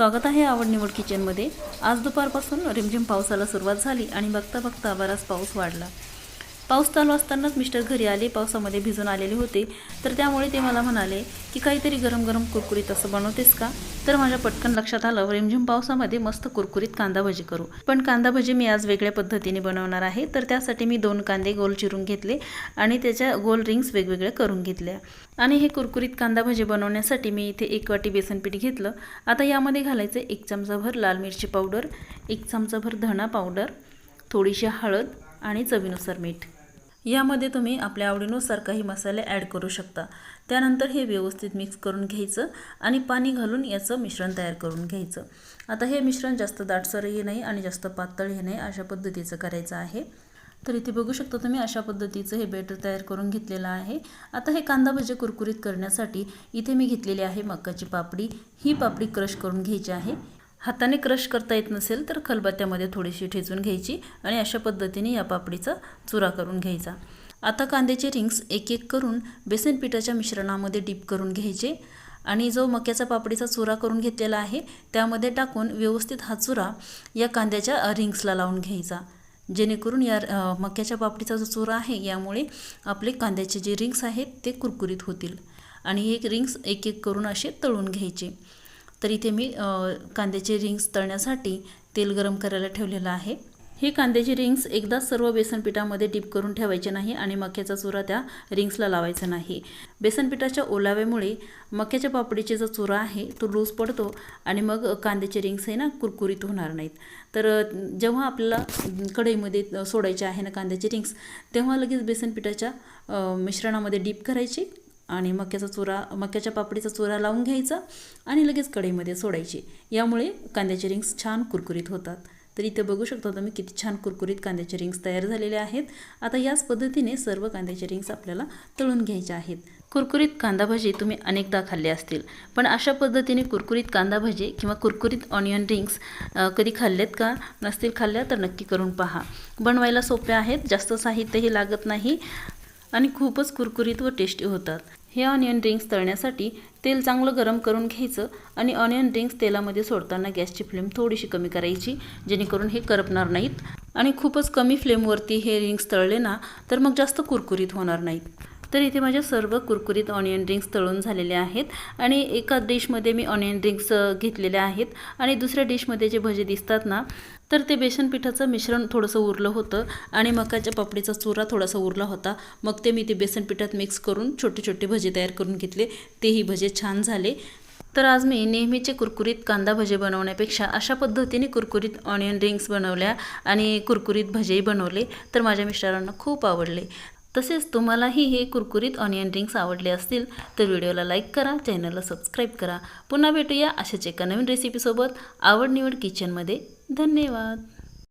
स्वागत आहे आवड निवड किचनमध्ये आज दुपारपासून रिमझिम पावसाला सुरुवात झाली आणि बघता बघता बराच पाऊस वाढला. पाऊस चालू असतानाच मिस्टर घरी आले पावसामध्ये भिजून आलेले होते. तर त्यामुळे ते मला म्हणाले की काहीतरी गरम गरम कुरकुरीत असं बनवतेस का? तर माझ्या पटकन लक्षात आलं रिमझिम पावसामध्ये मस्त कुरकुरीत कांदा भजी करू. पण कांदा भजी मी आज वेगळ्या पद्धतीने बनवणार आहे तर त्यासाठी मी दोन कांदे गोल चिरून घेतले आणि त्याच्या गोल रिंग्स वेगवेगळ्या करून घेतल्या. आणि हे कुरकुरीत कांदा भजी बनवण्यासाठी मी इथे एक वाटी बेसन पीठ घेतलं. आता यामध्ये घालायचं एक चमचाभर लाल मिरची पावडर एक चमचाभर धणा पावडर थोडीशी हळद आणि चवीनुसार मीठ. यामध्ये तुम्ही आपल्या आवडीनुसार काही मसाले ॲड करू शकता. त्यानंतर हे व्यवस्थित मिक्स करून घ्यायचं आणि पाणी घालून याचं मिश्रण तयार करून घ्यायचं. आता हे मिश्रण जास्त दाटसरही नाही आणि जास्त पातळही नाही अशा पद्धतीचं करायचं आहे. तर इथे बघू शकता तुम्ही अशा पद्धतीचं हे बेटर तयार करून घेतलेलं आहे. आता हे कांदा भजे कुरकुरीत करण्यासाठी इथे मी घेतलेली आहे मकाची पापडी. ही पापडी क्रश करून घ्यायची आहे. हाताने क्रश करता येत नसेल तर खलबत्त्यामध्ये थोडीशी ठेचून घ्यायची आणि अशा पद्धतीने या पापडीचा चुरा करून घ्यायचा. आता कांद्याचे रिंग्स एक एक करून बेसन पिठाच्या मिश्रणामध्ये डीप करून घ्यायचे आणि जो मक्याचा पापडीचा चुरा करून घेतलेला आहे त्यामध्ये टाकून व्यवस्थित हा चुरा या कांद्याच्या रिंग्सला लावून घ्यायचा. जेणेकरून या मक्याच्या पापडीचा जो चुरा आहे यामुळे आपले कांद्याचे जे रिंग्स आहेत ते कुरकुरीत होतील. आणि हे रिंग्स एक एक करून असे तळून घ्यायचे. तर इथे मी कांद्याचे रिंग्स तळण्यासाठी तेल गरम करायला ठेवलेलं आहे. हे कांद्याचे रिंग्स एकदा सर्व बेसन पिठामध्ये डीप करून ठेवायचे नाही आणि मक्याचा चुरा त्या रिंग्सला लावायचा नाही. बेसन पिठाच्या ओलाव्यामुळे मक्याच्या पापडीचे जो चुरा आहे तो लूज पडतो आणि मग कांद्याचे रिंग्स आहे ना कुरकुरीत होणार नाहीत. तर जेव्हा आपल्याला कढईमध्ये सोडायचे आहे ना कांद्याचे रिंग्स तेव्हा लगेच बेसन पिठाच्या मिश्रणामध्ये डीप करायचे आणि मक्याचा चुरा मक्याच्या पापडीचा चुरा लावून घ्यायचा आणि लगेच कढईमध्ये सोडायची. यामुळे कांद्याचे रिंग्स छान कुरकुरीत होतात. तर इथे बघू शकता तुम्ही किती छान कुरकुरीत कांद्याचे रिंग्स तयार झालेले आहेत. आता याच पद्धतीने सर्व कांद्याचे रिंग्स आपल्याला तळून घ्यायचे आहेत. कुरकुरीत कांदा भजी तुम्ही अनेकदा खाल्ले असतील. पण अशा पद्धतीने कुरकुरीत कांदा भजी किंवा कुरकुरीत ऑनियन रिंग्स कधी खाल्लेत का? नसतील खाल्ल्या तर नक्की करून पहा. बनवायला सोप्या आहेत. जास्त साहित्यही लागत नाही आणि खूपच कुरकुरीत व टेस्टी होतात. हे ऑनियन रिंग्स तळण्यासाठी तेल चांगलं गरम करून घ्यायचं आणि ऑनियन रिंग्स तेलामध्ये सोडताना गॅसची फ्लेम थोडीशी कमी करायची जेणेकरून हे करपणार नाहीत. आणि खूपच कमी फ्लेमवरती हे रिंग्स तळले ना तर मग जास्त कुरकुरीत होणार नाहीत. तर इथे माझ्या सर्व कुरकुरीत ऑनियन रिंग्स तळून झालेले आहेत आणि एका डिशमध्ये मी ऑनियन रिंग्स घेतलेल्या घेतलेले आहेत. आणि दुसऱ्या डिशमध्ये जे भजे दिसतात ना तर ते बेसन पिठाचं मिश्रण थोडंसं उरलं होतं आणि मकाच्या पापडीचा चुरा थोडासा उरला होता. मग ते मी ते बेसन पिठात मिक्स करून छोटे छोटे भजे तयार करून घेतले. तेही भजे छान झाले. तर आज मी नेहमीचे कुरकुरीत कांदा भजे बनवण्यापेक्षा अशा पद्धतीने कुरकुरीत ऑनियन रिंग्स बनवल्या आणि कुरकुरीत भजेही बनवले. तर माझ्या मिस्टरांना खूप आवडले. तसेच तुम्हालाही हे कुरकुरीत ऑनियन रिंग्स आवडले असतील तर व्हिडिओला लाईक करा चॅनलला सबस्क्राईब करा. पुन्हा भेटूया अशाच एका नवीन रेसिपीसोबत आवड निवड किचनमध्ये धन्यवाद.